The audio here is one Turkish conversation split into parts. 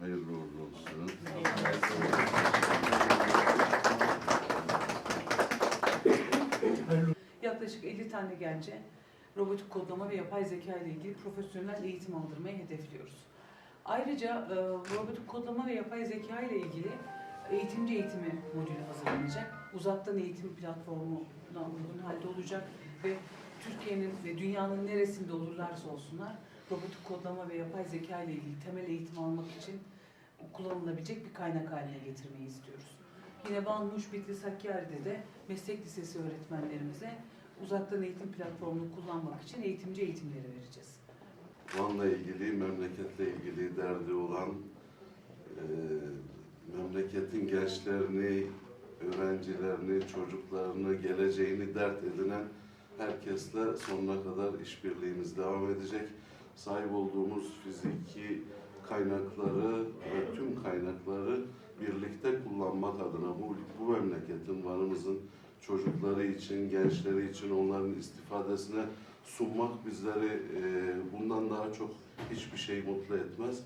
Hayırlı uğurlu olsun. Yaklaşık 50 tane gence robotik kodlama ve yapay zeka ile ilgili profesyonel eğitim aldırmayı hedefliyoruz. Ayrıca e, robotik kodlama ve yapay zeka ile ilgili eğitimci eğitimi modülü hazırlanacak. Uzaktan eğitim platformuna uygun halde olacak ve Türkiye'nin ve dünyanın neresinde olurlarsa olsunlar robotik kodlama ve yapay zeka ile ilgili temel eğitim almak için kullanılabilecek bir kaynak haline getirmeyi istiyoruz. Yine Van Muş Bitlis Hakkari'de de meslek lisesi öğretmenlerimize uzaktan eğitim platformunu kullanmak için eğitimci eğitimleri vereceğiz. Van'la ilgili, memleketle ilgili derdi olan, e, memleketin gençlerini, öğrencilerini, çocuklarını, geleceğini dert edinen herkesle sonuna kadar işbirliğimiz devam edecek. Sahip olduğumuz fiziki kaynakları ve tüm kaynakları birlikte kullanmak adına bu, bu memleketin, Van'ımızın çocukları için, gençleri için onların istifadesine sunmak bizleri e, bundan daha çok hiçbir şey mutlu etmez.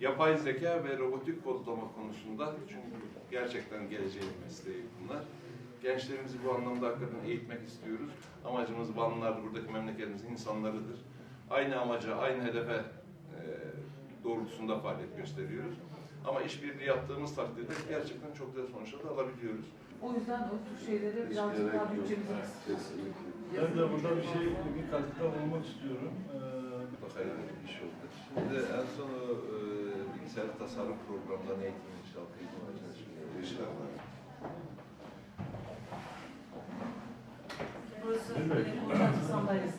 Yapay zeka ve robotik kodlama konusunda çünkü gerçekten geleceğin mesleği bunlar. Gençlerimizi bu anlamda hakikaten eğitmek istiyoruz. Amacımız Vanlılar, buradaki memleketimizin insanlarıdır. Aynı amaca, aynı hedefe e, doğrultusunda faaliyet gösteriyoruz. Ama işbirliği yaptığımız takdirde gerçekten çok güzel sonuçlar da alabiliyoruz. O yüzden o tür şeylere birazcık daha bütçemizi Kesinlikle. Ben de burada bir şey, bir katkıda bulunmak istiyorum. Ee, Hayırlı bir iş oldu. Şimdi en son o e, bilgisayar tasarım programından eğitim inşallah eğitim alacağız şimdi. İnşallah. Burası yine kullanıcı sandalyesi.